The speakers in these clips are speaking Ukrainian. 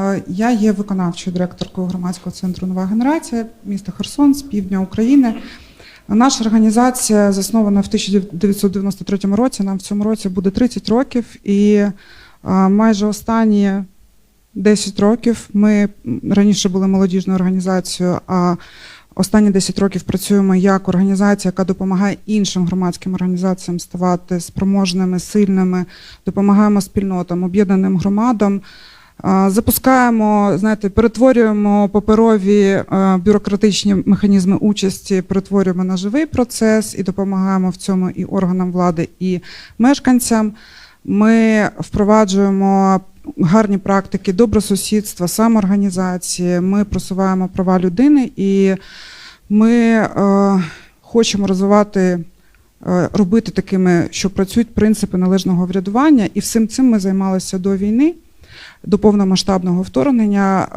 Е, Я є виконавчою директоркою громадського центру Нова генерація міста Херсон з півдня України. Наша організація заснована в 1993 році. Нам в цьому році буде 30 років, і е, майже останні 10 років ми раніше були молодіжною організацією, а останні 10 років працюємо як організація, яка допомагає іншим громадським організаціям ставати спроможними, сильними, допомагаємо спільнотам, об'єднаним громадам. Запускаємо, знаєте, перетворюємо паперові е, бюрократичні механізми участі, перетворюємо на живий процес і допомагаємо в цьому і органам влади, і мешканцям. Ми впроваджуємо гарні практики добросусідства, самоорганізації. Ми просуваємо права людини і ми е, хочемо розвивати. е, Робити такими, що працюють принципи належного врядування, і всім цим ми займалися до війни до повномасштабного вторгнення.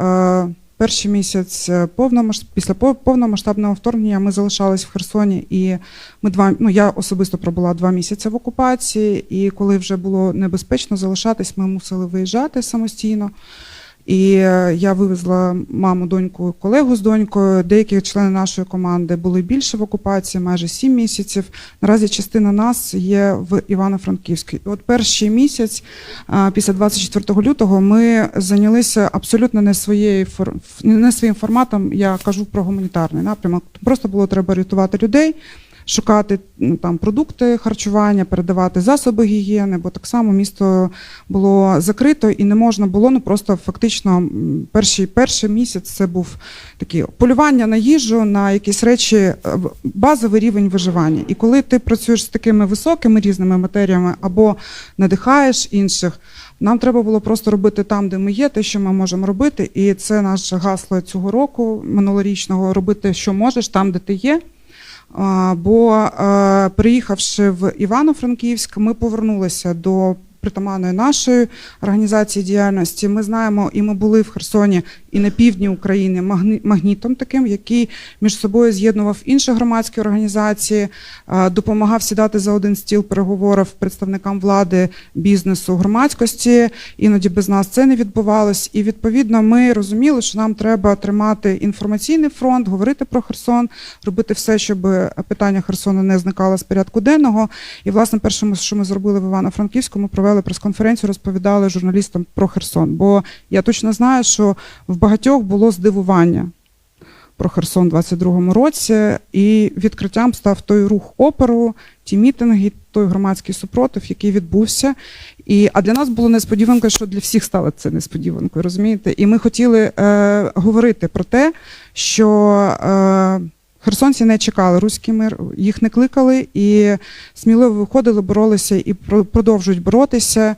Е, Перший місяць е, після повномасштабного вторгнення ми залишались в Херсоні, і ми два ну я особисто пробула два місяці в окупації. І коли вже було небезпечно залишатись, ми мусили виїжджати самостійно. І е, я вивезла маму, доньку, колегу з донькою. Деякі члени нашої команди були більше в окупації, майже сім місяців. Наразі частина нас є в Івано-Франківській. От перший місяць після 24 лютого ми зайнялися абсолютно не своєю не своїм форматом. Я кажу про гуманітарний напрямок. Просто було треба рятувати людей. Шукати ну, там продукти харчування, передавати засоби гігієни, бо так само місто було закрито і не можна було. Ну просто фактично перший, перший місяць це був такі полювання на їжу, на якісь речі, е, базовий рівень виживання. І коли ти працюєш з такими високими різними матеріями або надихаєш інших, нам треба було просто робити там, де ми є, те, що ми можемо робити. І це наше гасло цього року минулорічного робити, що можеш, там, де ти є. Бо е, приїхавши в Івано-Франківськ, ми повернулися до притаманної нашої організації діяльності. Ми знаємо, і ми були в Херсоні і на півдні України магнітом таким, який між собою з'єднував інші громадські організації, допомагав сідати за один стіл переговорів представникам влади, бізнесу, громадськості. Іноді без нас це не відбувалось. І відповідно ми розуміли, що нам треба тримати інформаційний фронт, говорити про Херсон, робити все, щоб питання Херсону не зникало з порядку денного. І власне перше, що ми зробили в Івано-Франківську, ми провели прес-конференцію, розповідали журналістам про Херсон. Бо я точно знаю, що в багатьох було здивування. Про Херсон у 22-му році, і відкриттям став той рух оперу, ті мітинги, той громадський супротив, який відбувся. І, а для нас було несподіванкою, що для всіх стало це несподіванкою, розумієте? І ми хотіли е, говорити про те, що е, херсонці не чекали руський мир, їх не кликали і сміливо виходили, боролися і про- продовжують боротися.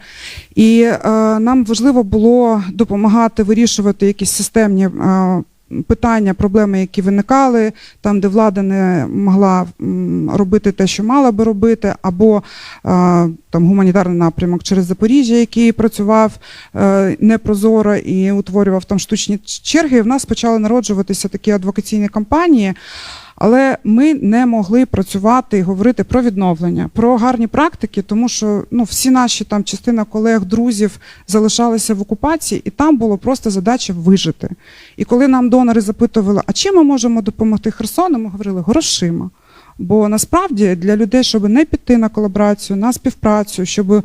І е, нам важливо було допомагати вирішувати якісь системні. Е, Питання, проблеми, які виникали, там, де влада не могла робити те, що мала би робити, або е, там гуманітарний напрямок через Запоріжжя, який працював е, непрозоро і утворював там штучні черги. І в нас почали народжуватися такі адвокаційні кампанії. Але ми не могли працювати і говорити про відновлення, про гарні практики, тому що ну всі наші там частина колег, друзів залишалися в окупації, і там було просто задача вижити. І коли нам донори запитували, а чим ми можемо допомогти Херсону, ми говорили грошима. Бо насправді для людей, щоб не піти на колаборацію, на співпрацю, щоб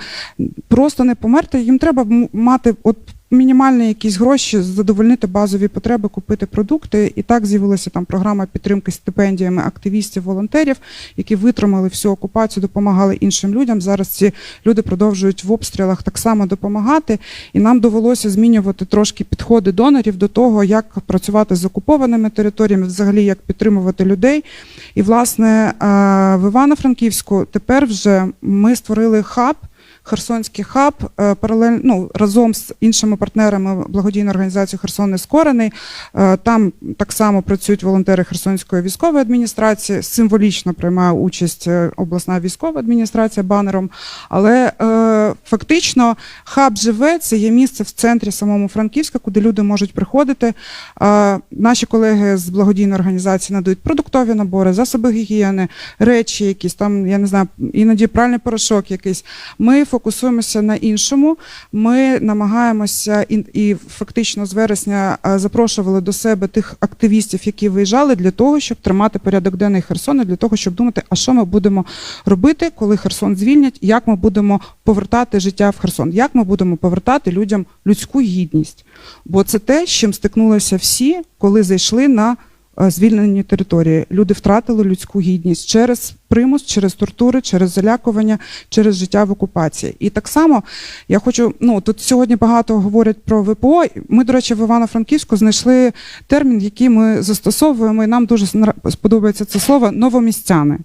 просто не померти, їм треба мати от мінімальні якісь гроші, задовольнити базові потреби, купити продукти. І так з'явилася там програма підтримки стипендіями активістів, волонтерів, які витримали всю окупацію, допомагали іншим людям. Зараз ці люди продовжують в обстрілах так само допомагати. І нам довелося змінювати трошки підходи донорів до того, як працювати з окупованими територіями, взагалі як підтримувати людей. І власне е, в Івано-Франківську тепер вже ми створили хаб. Херсонський хаб е, паралельно ну, разом з іншими партнерами благодійної організації Херсон Нескорений. Е, Там так само працюють волонтери Херсонської військової адміністрації. Символічно приймає участь е, обласна військова адміністрація банером. Але фактично хаб живе. Це є місце в центрі самому Франківська, куди люди можуть приходити. Наші колеги з благодійної організації надають продуктові набори, засоби гігієни, речі, якісь там, я не знаю, іноді пральний порошок якийсь. Ми фокусуємося на іншому. Ми намагаємося і, і фактично з вересня е, запрошували до себе тих активістів, які виїжджали для того, щоб тримати порядок денний Херсона, для того, щоб думати, а що ми будемо робити, коли Херсон звільнять, як ми будемо повертати життя в Херсон, як ми будемо повертати людям людську гідність. Бо це те, з чим стикнулися всі, коли зайшли на звільнені території. Люди втратили людську гідність через примус, через тортури, через залякування, через життя в окупації. І так само я хочу. Ну тут сьогодні багато говорять про ВПО. Ми, до речі, в Івано-Франківську знайшли термін, який ми застосовуємо, і нам дуже сподобається це слово новомістяни.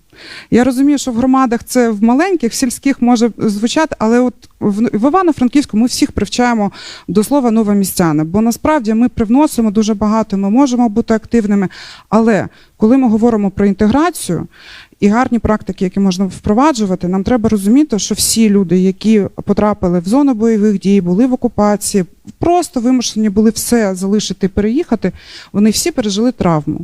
Я розумію, що в громадах це в маленьких, в сільських може звучати, але от в Івано-Франківську ми всіх привчаємо до слова новомістяни, бо насправді ми привносимо дуже багато, ми можемо бути активними. Але коли ми говоримо про інтеграцію і гарні практики, які можна впроваджувати, нам треба розуміти, що всі люди, які потрапили в зону бойових дій, були в окупації, просто вимушені були все залишити, переїхати, вони всі пережили травму.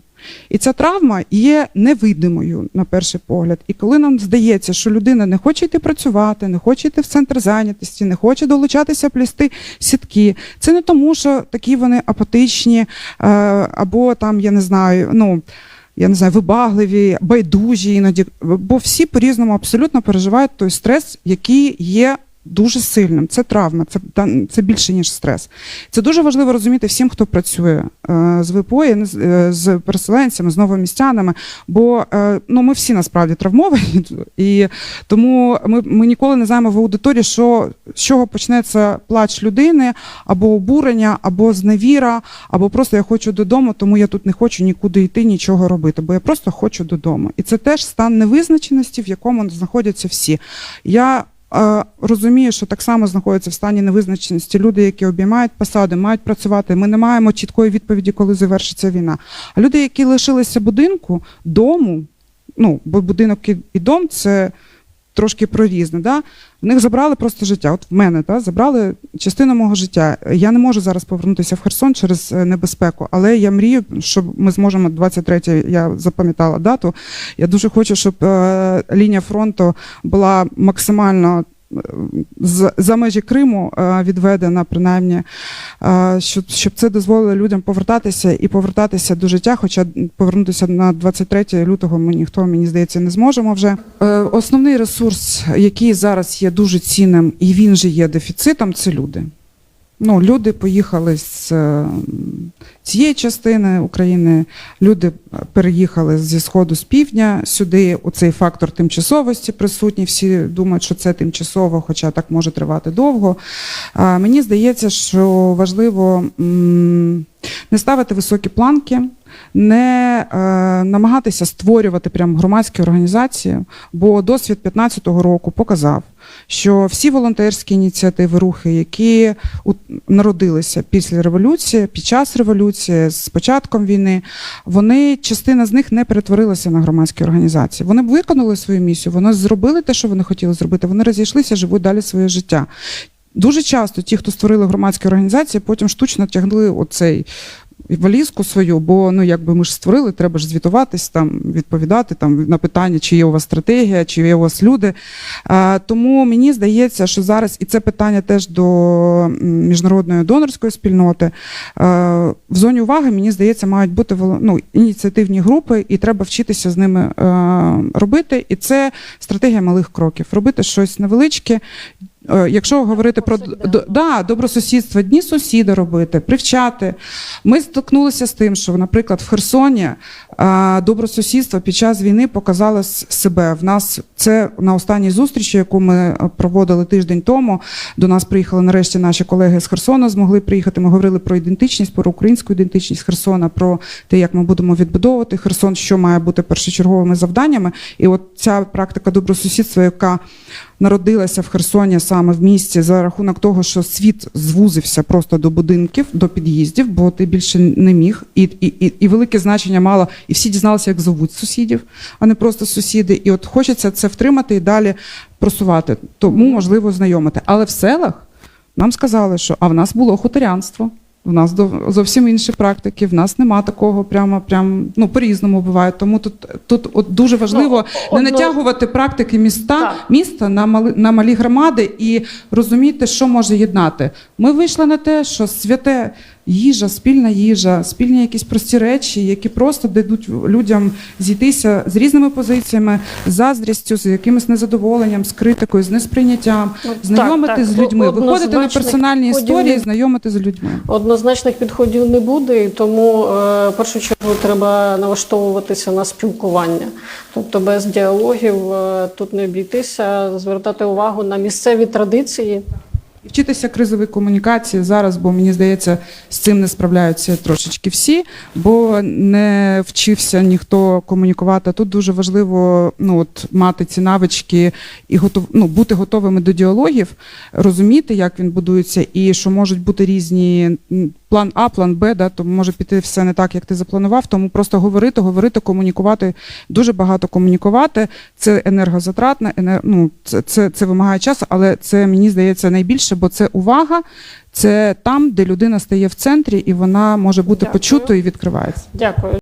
І ця травма є невидимою на перший погляд. І коли нам здається, що людина не хоче йти працювати, не хоче йти в центр зайнятості, не хоче долучатися плісти сітки, це не тому, що такі вони апатичні, е, або там, я не знаю, ну. Я не знаю, вибагливі, байдужі іноді, бо всі по-різному абсолютно переживають той стрес, який є дуже сильним. Це травма, це, це більше, ніж стрес. Це дуже важливо розуміти всім, хто працює е, з ВПО, з- е, з переселенцями, з новомістянами, бо е, ну, ми всі насправді травмовані, і тому ми, ми ніколи не знаємо в аудиторії, що, з чого почнеться плач людини, або обурення, або зневіра, або просто я хочу додому, тому я тут не хочу нікуди йти, нічого робити, бо я просто хочу додому. І це теж стан невизначеності, в якому знаходяться всі. Я розумію, що так само знаходяться в стані невизначеності люди, які обіймають посади, мають працювати. Ми не маємо чіткої відповіді, коли завершиться війна. А люди, які лишилися будинку, дому, ну, бо будинок і дом це трошки про різне. Да? В них забрали просто життя. От в мене да, забрали частину мого життя. Я не можу зараз повернутися в Херсон через е, небезпеку, але я мрію, що ми зможемо 23 я запам'ятала дату. Я дуже хочу, щоб е, лінія фронту була максимально. За межі Криму е, відведена, принаймні, е, щоб, щоб це дозволило людям повертатися і повертатися до життя. Хоча повернутися на 23 лютого ми ніхто, мені здається, не зможемо вже. Е, Основний ресурс, який зараз є дуже цінним, і він же є дефіцитом, це люди. Ну, люди поїхали з е, цієї частини України, люди переїхали зі сходу з півдня сюди. Оцей фактор тимчасовості присутній. Всі думають, що це тимчасово, хоча так може тривати довго. Мені здається, що важливо м, не ставити високі планки, не е, намагатися створювати прям громадські організації, бо досвід 2015 року показав, що всі волонтерські ініціативи, рухи, які у- народилися після революції, під час революції, з початком війни, вони частина з них не перетворилася на громадські організації. Вони виконали свою місію, вони зробили те, що вони хотіли зробити. Вони розійшлися, живуть далі своє життя. Дуже часто ті, хто створили громадські організації, потім штучно тягнули оцей валізку свою, бо ну якби ми ж створили, треба ж звітуватись, там відповідати там на питання, чи є у вас стратегія, чи є у вас люди. А, тому мені здається, що зараз і це питання теж до міжнародної донорської спільноти. А, в зоні уваги мені здається, мають бути ну, ініціативні групи, і треба вчитися з ними е, робити. І це стратегія малих кроків. Робити щось невеличке. Е, Якщо говорити про да. добросусідство, дні сусіда робити, привчати. Ми стикнулися з тим, що, наприклад, в Херсоні а, добросусідство під час війни показало себе. В нас це на останній зустрічі, яку ми е, проводили тиждень тому. До нас приїхали нарешті наші колеги з Херсона, змогли приїхати. Ми говорили про ідентичність, про українську ідентичність Херсона, про те, як ми будемо відбудовувати Херсон, що має бути першочерговими завданнями. І от ця практика добросусідства, яка народилася в Херсоні саме в місті за рахунок того, що світ звузився просто до будинків, до під'їздів, бо ти більше не міг, і, і, і, і велике значення мало, і всі дізналися, як зовуть сусідів, а не просто сусіди. І от хочеться це втримати і далі просувати. Тому можливо знайомити. Але в селах нам сказали, що а в нас було хуторянство. В нас зовсім інші практики. В нас нема такого прямо прям ну по-різному буває. Тому тут тут от дуже важливо Ну, не одно- натягувати практики міста, Так. міста на мали на малі громади і розуміти, що може єднати. Ми вийшли на те, що святе їжа, спільна їжа, спільні якісь прості речі, які просто дадуть людям зійтися з різними позиціями, з заздрістю, з якимось незадоволенням, з критикою, з несприйняттям, Ну, знайомити так. з людьми, виходити на персональні історії, не- знайомити з людьми. Однозначних підходів не буде, і тому е, в першу чергу треба налаштовуватися на спілкування. Тобто без діалогів е, тут не обійтися, звертати увагу на місцеві традиції. І Вчитися кризової комунікації зараз, бо мені здається, з цим не справляються трошечки всі, бо не вчився ніхто комунікувати. Тут дуже важливо ну, от, мати ці навички і готов, ну, бути готовими до діалогів, розуміти, як він будується, і що можуть бути різні план А, план Б, да, то може піти все не так, як ти запланував. Тому просто говорити, говорити, комунікувати, дуже багато комунікувати. Це енергозатратне, енер... ну, це, це, це вимагає часу, але це мені здається найбільше, бо це увага, це там, де людина стає в центрі, і вона може бути Дякую. почутою і відкривається. Дякую.